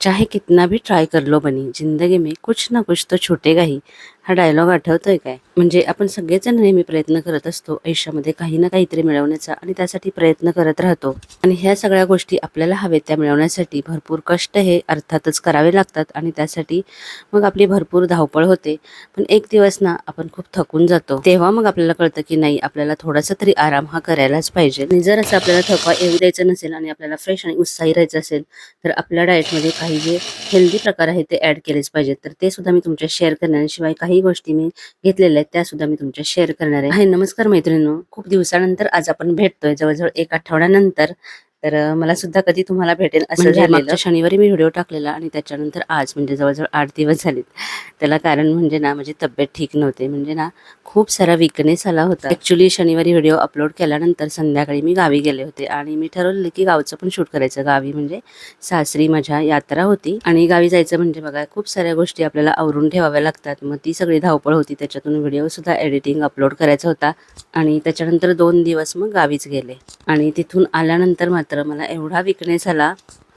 चाहे कितना भी ट्राई कर लो बनी जिंदगी में कुछ ना कुछ तो छूटेगा ही। हा डायलॉग आठवतोय काय? म्हणजे आपण सगळेजण नेहमी प्रयत्न करत असतो आयुष्यामध्ये काही ना काहीतरी मिळवण्याचा आणि त्यासाठी प्रयत्न करत राहतो. आणि ह्या सगळ्या गोष्टी आपल्याला हवेत त्या मिळवण्यासाठी भरपूर कष्ट हे अर्थातच करावे लागतात आणि त्यासाठी मग आपली भरपूर धावपळ होते. पण एक दिवस ना आपण खूप थकून जातो. तेव्हा मग आपल्याला कळतं की नाही आपल्याला थोडासा तरी आराम हा करायलाच पाहिजे. आणि जर असं आपल्याला थकवा येऊ द्यायचं नसेल आणि आपल्याला फ्रेश आणि उत्साही राहायचं असेल तर आपल्या डाएटमध्ये काही जे हेल्दी प्रकार आहेत ते ऍड केलेच पाहिजेत. तर ते सुद्धा मी तुमच्या शेअर करण्याशिवाय काही काही गोष्टी मी घेतलेल्या आहेत त्या सुद्धा मी तुमच्या शेअर करणार आहे. हाय, नमस्कार मैत्रिणी खूप दिवसानंतर आज आपण भेटतोय. जवळजवळ एक आठवड्यानंतर तर मला सुद्धा कधी तुम्हाला भेटेल असं म्हणजे झालेलं. शनिवारी मी व्हिडिओ टाकलेला आणि त्याच्यानंतर आज म्हणजे जवळजवळ आठ दिवस झालेत. त्याला कारण म्हणजे ना माझी तब्येत ठीक नव्हती. म्हणजे ना खूप सारा विकनेस आला होता. ऍक्च्युली शनिवारी व्हिडिओ अपलोड केल्यानंतर संध्याकाळी मी गावी गेले होते. आणि मी ठरवलं की गावचं पण शूट करायचं. गावी म्हणजे सासरी माझ्या यात्रा होती. आणि गावी जायचं म्हणजे बघा खूप साऱ्या गोष्टी आपल्याला आवरून ठेवाव्या लागतात. मग ती सगळी धावपळ होती. त्याच्यातून व्हिडिओ सुद्धा एडिटिंग अपलोड करायचा होता. आणि त्याच्यानंतर दोन दिवस मग गावीच गेले. आणि तिथून आल्यानंतर मात्र मला एवढा विकणे आला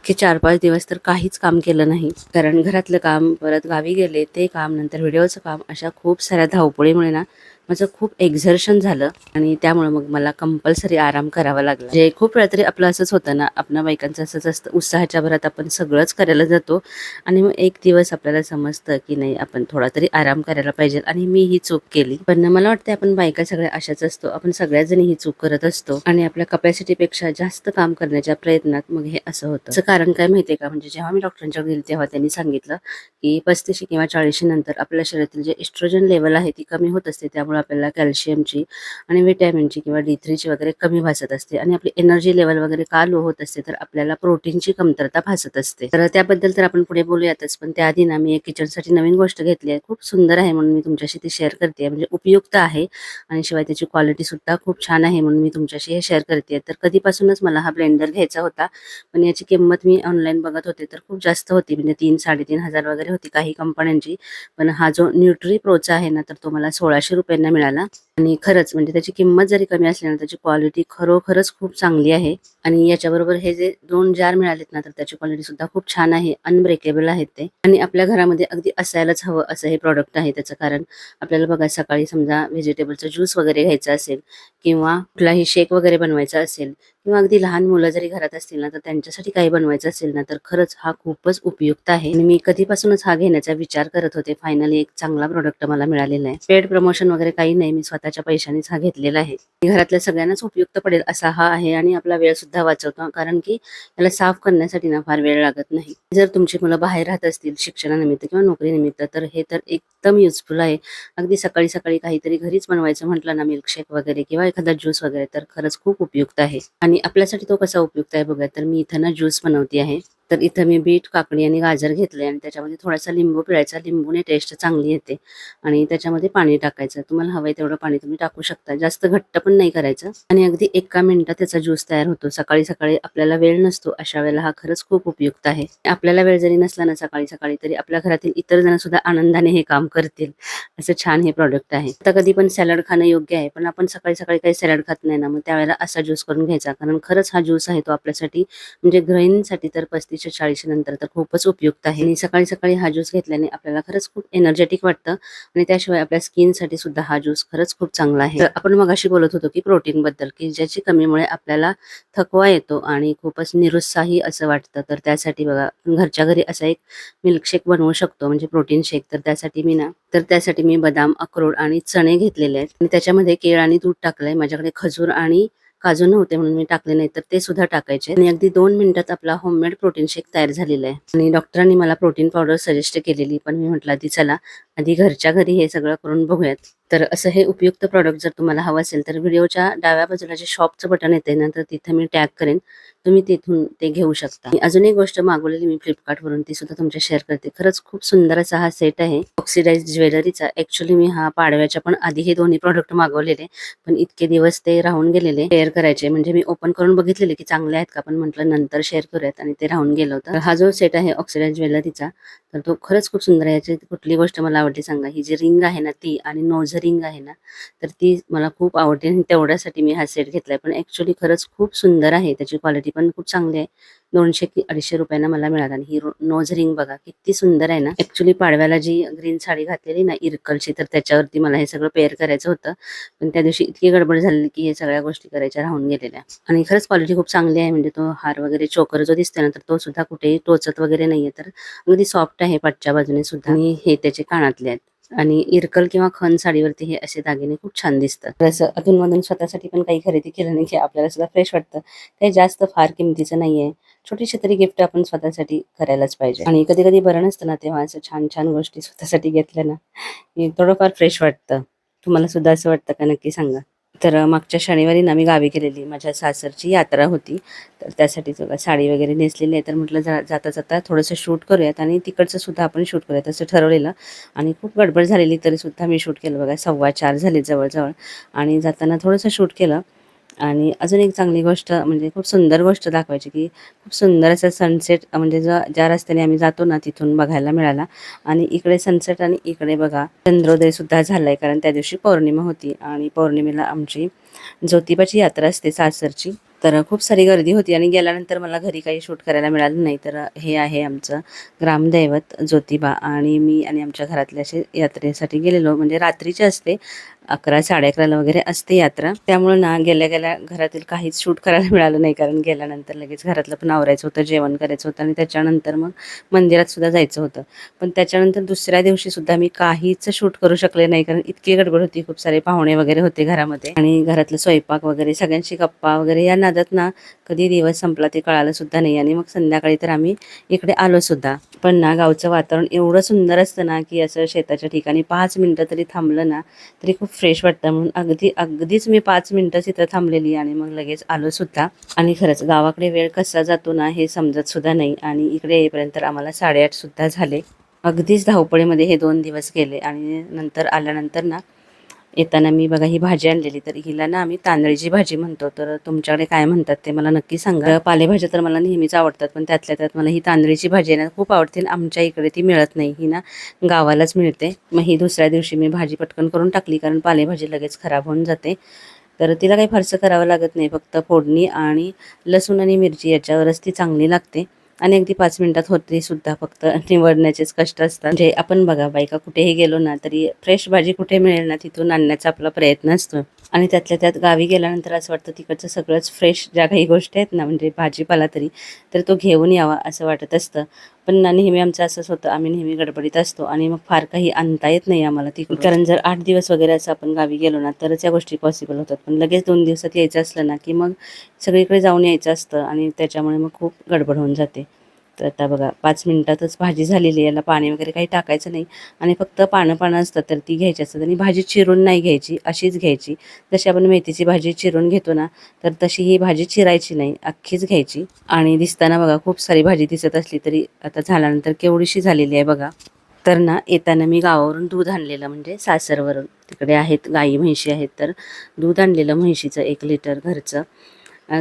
की चार पाच दिवस तर काहीच काम केलं नाही. कारण घरातलं काम परत गावी गेले ते काम नंतर व्हिडिओचं काम अशा खूप साऱ्या धावपळीमुळे ना माझं खूप एक्झर्शन झालं आणि त्यामुळे मग मला कंपल्सरी आराम करावा लागला. जे खूप वेळा तरी आपलं असंच होतं ना आपल्या बायकांचं असंच असतं. उत्साहाच्या भरात आपण सगळंच करायला जातो आणि मग एक दिवस आपल्याला समजतं की नाही आपण थोडा तरी आराम करायला पाहिजे आणि मी ही चूक केली. पण मला वाटतं आपण बायका सगळ्या अशाच असतो. आपण सगळ्याजणी ही चूक करत असतो आणि आपल्या कपॅसिटीपेक्षा जास्त काम करण्याच्या प्रयत्नात मग हे असं होतं. कारण काय माहितीये का? म्हणजे जेव्हा मी डॉक्टरांच्या गेली तेव्हा त्यांनी सांगितलं की पस्तीशी किंवा चाळीशी नंतर आपल्या शरीरातील जे इस्ट्रोजन लेवल आहे ती कमी होत असते. त्यामुळे आपल्याला कॅल्शियमची आणि विटॅमिनची किंवा डी थ्रीची वगैरे कमी भासत असते आणि आपली एनर्जी लेवल वगैरे का लो होत असते तर आपल्याला प्रोटीनची कमतरता भासत असते. तर त्याबद्दल तर आपण पुढे बोलूयातच पण त्याआधी ना मी एक किचनसाठी नवीन गोष्ट घेतली आहे. खूप सुंदर आहे म्हणून मी तुमच्याशी ती शेअर करते म्हणजे उपयुक्त आहे आणि शिवाय त्याची क्वालिटी सुद्धा खूप छान आहे म्हणून मी तुमच्याशी हे शेअर करते तर कधीपासूनच मला हा ब्लेंडर घ्यायचा होता पण याची किंमत मी ऑनलाईन बघत होते तर खूप जास्त होती. म्हणजे तीन साडेतीन हजार वगैरे होती काही कंपन्यांची पण हा जो न्यूट्री प्रोचा आहे ना तर तो मला सोळाशे त्यांना मिळाला. आणि खरंच म्हणजे त्याची किंमत जरी कमी असली ना त्याची क्वालिटी खरोखरच खूप चांगली आहे. आणि याच्याबरोबर हे जे दोन जार मिळालेत ना तर त्याची क्वालिटी सुद्धा खूप छान आहे अनब्रेकेबल आहेत ते. आणि आपल्या घरामध्ये अगदी असायलाच हवं असं हे प्रॉडक्ट आहे त्याचं कारण. आपल्याला बघा सकाळी समजा व्हेजिटेबलचा ज्यूस वगैरे घ्यायचा असेल किंवा कुठलाही शेक वगैरे बनवायचा असेल किंवा अगदी लहान मुलं जरी घरात असतील ना तर त्यांच्यासाठी काही बनवायचं असेल ना तर खरंच हा खूपच उपयुक्त आहे. आणि मी कधीपासूनच हा घेण्याचा विचार करत होते. फायनली एक चांगला प्रोडक्ट मला मिळालेला आहे. पेड प्रमोशन वगैरे काही नाही. मी स्वतःच्या पैशानेच हा घेतलेला आहे. घरातल्या सगळ्यांनाच उपयुक्त पडेल असा हा आहे आणि आपला वेळ सुद्धा वाचवतो कारण की याला साफ करण्यासाठी ना फार वेळ लागत नाही. जर तुमची मुलं बाहेर राहत असतील शिक्षणानिमित्त किंवा नोकरीनिमित्त तर हे तर एकदम युजफुल आहे. अगदी सकाळी सकाळी काहीतरी घरीच बनवायचं म्हटलं ना मिल्कशेक वगैरे किंवा एखादा ज्यूस वगैरे तर खरंच खूप उपयुक्त आहे. आणि आणि आपल्यासाठी तो कसा उपयुक्त आहे बघा. तर मी इथं ना ज्यूस बनवते आहे. तर इथं मी बीट काकडी आणि गाजर घेतले आणि त्याच्यामध्ये थोडासा लिंबू पिळायचा. लिंबूने टेस्ट चांगली येते आणि त्याच्यामध्ये पाणी टाकायचं. तुम्हाला हवं तेवढं पाणी तुम्ही टाकू शकता. जास्त घट्ट पण नाही करायचं. आणि अगदी एका मिनिटात त्याचा ज्यूस तयार होतो. सकाळी सकाळी आपल्याला वेळ नसतो. अशा वेळेला हा खरंच खूप उपयुक्त आहे. आपल्याला वेळ जरी नसला ना सकाळी सकाळी तरी आपल्या घरातील इतर जण सुद्धा आनंदाने हे काम करतील. असं छान हे प्रॉडक्ट आहे. आता कधी पण सॅलड खाणं योग्य आहे. पण आपण सकाळी सकाळी काही सॅलड खात नाही ना मग त्यावेळेला असा ज्यूस करून घ्यायचा. कारण खरंच हा ज्यूस आहे तो आपल्यासाठी म्हणजे ग्रहिणींसाठी तर पस्तीस पस्तीसशे चाळीस नंतर तर खूपच उपयुक्त आहे. आणि सकाळी सकाळी हा ज्यूस घेतल्याने आपल्याला खरंच खूप एनर्जेटिक वाटतं. आणि त्याशिवाय आपल्या स्किनसाठी सुद्धा हा ज्यूस खरंच खूप चांगला आहे. तर आपण मगाशी बोलत होतो की प्रोटीन बद्दल की ज्याची कमीमुळे आपल्याला थकवा येतो आणि खूपच निरुत्साही असं वाटतं. तर त्यासाठी बघा घरच्या घरी असा एक मिल्कशेक बनवू शकतो म्हणजे प्रोटीन शेक तर त्यासाठी मी ना तर त्यासाठी मी बदाम अक्रोड आणि चणे घेतलेले आहेत. आणि त्याच्यामध्ये केळ आणि दूध टाकलंय. माझ्याकडे खजूर आणि काजू नव्हते म्हणून मी टाकले नाही तर ते सुद्धा टाकायचे. आणि अगदी दोन मिनिटात आपला होममेड प्रोटीन शेक तयार झालेला आहे. आणि डॉक्टरांनी मला प्रोटीन पावडर सजेस्ट केलेली पण मी म्हटलं आधी चला आधी घरच्या घरी हे सगळं करून बघूयात. तर असं हे उपयुक्त प्रॉडक्ट जर तुम्हाला हवं असेल तर व्हिडिओच्या डाव्या बाजूला जे शॉपचं बटन येते ना तर तिथं मी टॅग करेन. तुम्ही तिथून ते घेऊ शकता. अजून एक गोष्ट मागवलेली मी फ्लिपकार्टवरून ती सुद्धा तुमच्या शेअर करते. खरंच खूप सुंदर असा हा सेट आहे. ऑक्सिडाईज ज्वेलरीचा ऍक्च्युली मी हा पाडव्याच्या पण आधी हे दोन्ही प्रॉडक्ट मागवलेले. पण इतके दिवस ते राहून गेलेले. शेअर करायचे. म्हणजे मी ओपन करून बघितलेले की चांगले आहेत का? पण म्हटलं नंतर शेअर करूयात. आणि ते राहून गेलं होतं. तर हा जो सेट आहे ऑक्सिडाईज ज्वेलरीचा तर तो खरंच खूप सुंदर आहे. याची कुठली गोष्ट मला आवडली सांगा? ही जी रिंग आहे ना ती आणि नोज रिंग आहे ना तर ती मला खूप आवडते आणि तेवढ्यासाठी मी हा सेट घेतलाय. पण ऍक्च्युली खरंच खूप सुंदर आहे. त्याची क्वालिटी पण खूप चांगली आहे. दोनशे की अडीचशे रुपयांना मला मिळाला. आणि ही नोज रिंग बघा किती सुंदर आहे ना. ऍक्च्युली पाडव्याला जी ग्रीन साडी घातलेली ना इरकलची तर त्याच्यावरती मला हे सगळं पेअर करायचं होतं. पण त्या दिवशी इतकी गडबड झालेली की हे सगळ्या गोष्टी करायच्या राहून गेलेल्या. आणि खरंच क्वालिटी खूप चांगली आहे. म्हणजे तो हार वगैरे चोकर जो दिसतोय ना तर तो सुद्धा कुठेही टोचत वगैरे नाहीये. तर अगदी सॉफ्ट आहे पाठच्या बाजूने सुद्धा. आणि हे त्याचे कानातले आहेत. आणि इरकल किंवा खण साडीवरती हे असे दागिने खूप छान दिसतात. तर असं अधूनमधून स्वतःसाठी पण काही खरेदी केलं नाही की आपल्याला सुद्धा फ्रेश वाटतं. काही जास्त फार किमतीचं नाहीये. छोटीशी तरी गिफ्ट आपण स्वतःसाठी करायलाच पाहिजे. आणि कधी कधी बरं नसतं ना तेव्हा असं छान छान गोष्टी स्वतःसाठी घेतल्या ना थोडंफार फ्रेश वाटतं. तुम्हाला सुद्धा असं वाटतं का? नक्की सांगा. तर मागच्या शनिवारी ना मी गावी गेलेली. माझ्या सासरची यात्रा होती. तर त्यासाठी बघा साडी वगैरे नेसलेली आहे. तर म्हटलं जा जाता जाता थोडंसं शूट करूयात आणि तिकडचं सुद्धा आपण शूट करूयात असं ठरवलेलं. आणि खूप गडबड झालेली तरीसुद्धा मी शूट केलं बघा. सव्वा चार झाले जवळजवळ. आणि जाताना थोडंसं शूट केलं. आणि अजून एक चांगली गोष्ट म्हणजे खूप सुंदर गोष्ट दाखवायची की खूप सुंदर असं सनसेट म्हणजे ज ज्या रस्त्याने आम्ही जातो ना तिथून बघायला मिळाला. आणि इकडे सनसेट आणि इकडे बघा चंद्रोदय सुद्धा झालाय कारण त्या दिवशी पौर्णिमा होती. आणि पौर्णिमेला आमची ज्योतिबाची यात्रा असते सासरची. तर खूप सारी गर्दी होती आणि गेल्यानंतर मला घरी काही शूट करायला मिळालं नाही. तर हे आहे आमचं ग्रामदैवत ज्योतिबा आणि मी आणि आमच्या घरातल्या असे यात्रेसाठी गेलेलो. म्हणजे रात्रीचे असते अकरा साडे अकराला वगैरे असते यात्रा. त्यामुळे ना गेल्या गेल्या घरातील काहीच शूट करायला मिळालं नाही. कारण गेल्यानंतर लगेच घरातलं पण आवरायचं होतं जेवण करायचं होतं आणि त्याच्यानंतर मग मंदिरात सुद्धा जायचं होतं. पण त्याच्यानंतर दुसऱ्या दिवशी सुद्धा मी काहीच शूट करू शकले नाही. कारण इतकी गडबड होती खूप सारे पाहुणे वगैरे होते घरामध्ये आणि घरातलं स्वयंपाक वगैरे सगळ्यांशी गप्पा वगैरे या नादात ना कधी दिवस संपला ते कळालं सुद्धा नाही. आणि मग संध्याकाळी तर आम्ही इकडे आलो सुद्धा. पण ना गावचं वातावरण एवढं सुंदर असतं ना की असं शेताच्या ठिकाणी पाच मिनटं तरी थांबलं ना तरी खूप फ्रेश वाटतं. म्हणून अगदी अगदीच मी पाच मिनटं तिथं थांबलेली आणि मग लगेच आलो सुद्धा. आणि खरंच गावाकडे वेळ कसा जातो ना हे समजत सुद्धा नाही. आणि इकडे येईपर्यंत आम्हाला साडेआठ सुद्धा झाले. अगदीच धावपळीमध्ये हे दोन दिवस गेले आणि नंतर आल्यानंतर ना येताना मी बघा ही भाजी आणलेली तर हिला ना आम्ही तांदळीची भाजी म्हणतो. तर तुमच्याकडे काय म्हणतात ते मला नक्की सांगा. पालेभाज्या तर मला नेहमीच आवडतात पण त्यातल्या त्यात मला ही तांदळीची भाजी आहे ना खूप आवडते आणि आमच्या इकडे ती मिळत नाही. ही ना गावालाच मिळते. मग ही दुसऱ्या दिवशी मी भाजी पटकन करून टाकली कारण पालेभाजी लगेच खराब होऊन जाते. तर तिला काही फारसं करावं लागत नाही फक्त फोडणी आणि लसूण आणि मिरची याच्यावरच ती चांगली लागते. आणि अगदी पाच मिनिटात होते सुद्धा फक्त निवडण्याचेच कष्ट असतात. म्हणजे आपण बघा बायका कुठेही गेलो ना तरी फ्रेश भाजी कुठे मिळेल ना तिथून आणण्याचा आपला प्रयत्न असतो. आणि त्यातल्या त्यात गावी गेल्यानंतर असं वाटतं तिकडचं सगळंच फ्रेश ज्या काही गोष्टी आहेत ना म्हणजे भाजीपाला तरी तर तो घेऊन यावा असं वाटत असतं. पण ना नेहमी आमचं असंच होतं आम्ही नेहमी गडबडीत असतो आणि मग फार काही आणता येत नाही आम्हाला ती कारण जर आठ दिवस वगैरे असं आपण गावी गेलो ना तरच या गोष्टी पॉसिबल होतात. पण लगेच दोन दिवसात यायचं असलं ना की मग सगळीकडे जाऊन यायचं असतं आणि त्याच्यामुळे मग खूप गडबड होऊन जाते. तर आता बघा पाच मिनिटातच भाजी झालेली आहे. याला पाणी वगैरे काही टाकायचं नाही. आणि फक्त पानं पानं असतात तर ती घ्यायची असतात. आणि भाजी चिरून नाही घ्यायची अशीच घ्यायची. जशी आपण मेथीची भाजी चिरून घेतो ना तर तशी ही भाजी चिरायची नाही. अख्खीच घ्यायची. आणि दिसताना बघा खूप सारी भाजी दिसत असली तरी आता झाल्यानंतर केवढीशी झालेली आहे बघा. तर ना येताना मी गावावरून दूध आणलेलं म्हणजे सासरवरून. तिकडे आहेत गाई म्हैशी आहेत तर दूध आणलेलं म्हैशीचं एक लिटर घरचं.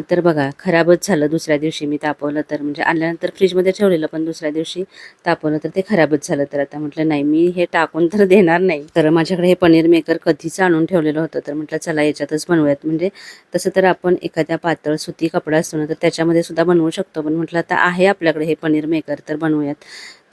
तर बघा खराबच झालं दुसऱ्या दिवशी मी तापवलं तर. म्हणजे आणल्यानंतर फ्रीजमध्ये ठेवलेलं पण दुसऱ्या दिवशी तापवलं तर ते खराबच झालं. तर आता म्हटलं नाही मी हे टाकून तर देणार नाही. तर माझ्याकडे हे पनीर मेकर कधीच आणून ठेवलेलं होतं. तर म्हटलं चला याच्यातच बनवूयात. म्हणजे तसं तर आपण एखाद्या पातळ सुती कपडा असतो ना तर त्याच्यामध्ये सुद्धा बनवू शकतो. पण म्हटलं आता आहे आपल्याकडे हे पनीर मेकर तर बनवूयात.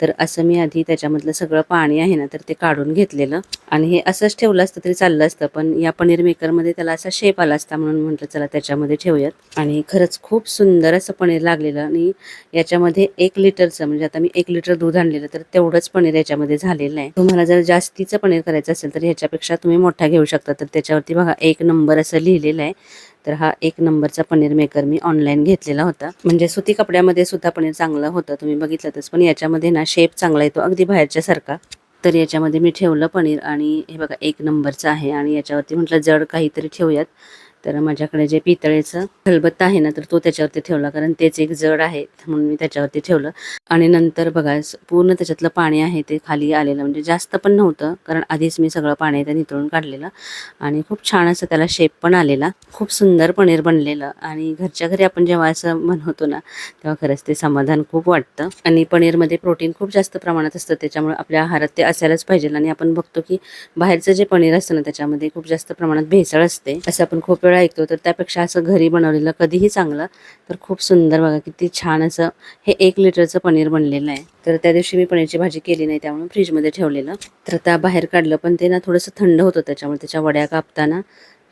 तर असं मी आधी त्याच्यामधलं सगळं पाणी आहे ना तर ते काढून घेतलेलं. आणि हे असंच ठेवलं असतं तरी चाललं असतं पण या पनीर मेकरमध्ये त्याला असा शेप आला असता म्हणून म्हटलं चला त्याच्यामध्ये ठेवूयात. आणि खरंच खूप सुंदर असं पनीर लागलेलं आणि याच्यामध्ये एक लिटरचं म्हणजे आता मी एक लिटर दूध आणलेलं तर तेवढंच पनीर याच्यामध्ये झालेलं आहे. तुम्हाला जर जास्तीचं पनीर करायचं असेल तर ह्याच्यापेक्षा तुम्ही मोठा घेऊ शकता. तर त्याच्यावरती बघा एक नंबर असं लिहिलेलं आहे. तर हा एक नंबरचा पनीर मेकर मी ऑनलाईन घेतलेला होता. म्हणजे सुती कपड्यामध्ये सुद्धा पनीर चांगलं होतं. तुम्ही बघितलंच पण याच्यामध्ये ना शेप चांगला येतो. अगदी बाहेरच्या सारखा. तर याच्यामध्ये मी ठेवलं पनीर आणि हे बघा एक नंबरचं आहे. आणि याच्यावरती म्हटलं जड काहीतरी ठेवूयात. तर माझ्याकडे जे पितळेचं खलबत्ता आहे ना तर तो त्याच्यावरती ठेवला कारण तेच एक जड आहे म्हणून मी त्याच्यावरती ठेवलं. आणि नंतर बघा पूर्ण त्याच्यातलं पाणी आहे ते खाली आलेलं म्हणजे जास्त पण नव्हतं कारण आधीच मी सगळं पाणी ते नितळून काढलेलं. आणि खूप छान असं त्याला शेप पण आलेला खूप सुंदर पनीर बनलेलं. आणि घरच्या घरी आपण जेव्हा असं म्हणवतो ना तेव्हा खरंच ते समाधान खूप वाटतं. आणि पनीरमध्ये प्रोटीन खूप जास्त प्रमाणात असतं त्याच्यामुळे आपल्या आहारात ते असायलाच पाहिजे. आणि आपण बघतो की बाहेरचं जे पनीर असतं ना त्याच्यामध्ये खूप जास्त प्रमाणात भेसळ असते. असं आपण खूप वेळा ऐकतो तर त्यापेक्षा असं घरी बनवलेलं कधीही चांगलं तर खूप सुंदर बघा किती छान असं हे एक लिटरचं पनीर बनलेलं आहे. तर त्या दिवशी मी पनीरची भाजी केली नाही त्यामुळे फ्रीजमध्ये ठेवलेलं. तर आता बाहेर काढलं पण ते ना थोडंसं थंड होतं त्याच्यामुळे त्याच्या वड्या कापताना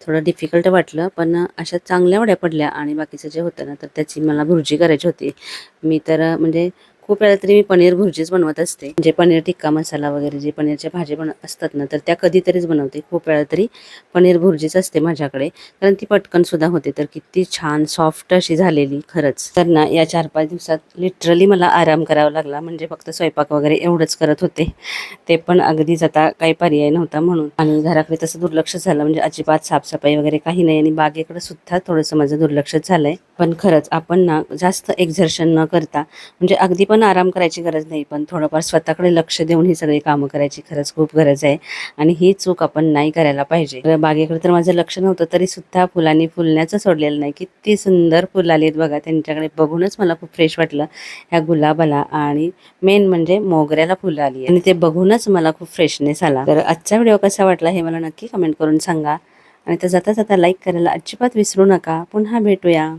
थोडं डिफिकल्ट वाटलं. पण अशा चांगल्या वड्या पडल्या आणि बाकीचं जे होतं ना तर त्याची मला भुर्जी करायची होती. मी तर म्हणजे खूप वेळा तरी मी पनीर भुर्जीच बनवत असते. म्हणजे पनीर टिक्का मसाला वगैरे जे पनीरच्या भाजी बन असतात ना तर त्या कधीतरीच बनवते. खूप वेळा तरी पनीर भुर्जीच असते माझ्याकडे. कारण ती पटकन सुद्धा होते. तर किती छान सॉफ्ट अशी झालेली खरंच. तर ना या चार पाच दिवसात लिटरली मला आराम करावा लागला. म्हणजे फक्त स्वयंपाक वगैरे एवढंच करत होते. ते पण अगदीच आता काही पर्याय नव्हता म्हणून. आणि घराकडे तसं दुर्लक्ष झालं. म्हणजे अजिबात साफसफाई वगैरे काही नाही. आणि बागेकडे सुद्धा थोडंसं माझं दुर्लक्ष झालंय. पण खरंच आपण ना जास्त एक्झर्शन न करता म्हणजे अगदी पण आराम करायची गरज नाही पण थोडंफार स्वतःकडे लक्ष देऊन ही सगळी कामं करायची खरंच खूप गरज आहे. आणि ही चूक आपण नाही करायला पाहिजे. बागेकडे तर माझं लक्ष नव्हतं तरी सुद्धा फुलांनी फुलण्याचं सोडलेलं नाही. किती सुंदर फुलं आली आहेत बघा त्यांच्याकडे बघूनच मला खूप फ्रेश वाटलं. ह्या गुलाबाला आणि मेन म्हणजे मोगऱ्याला फुलं आली आणि ते बघूनच मला खूप फ्रेशनेस आला. तर आजचा व्हिडिओ कसा वाटला हे मला नक्की कमेंट करून सांगा. आणि तर जाता जाता लाईक करायला अजिबात विसरू नका. पुन्हा भेटूया.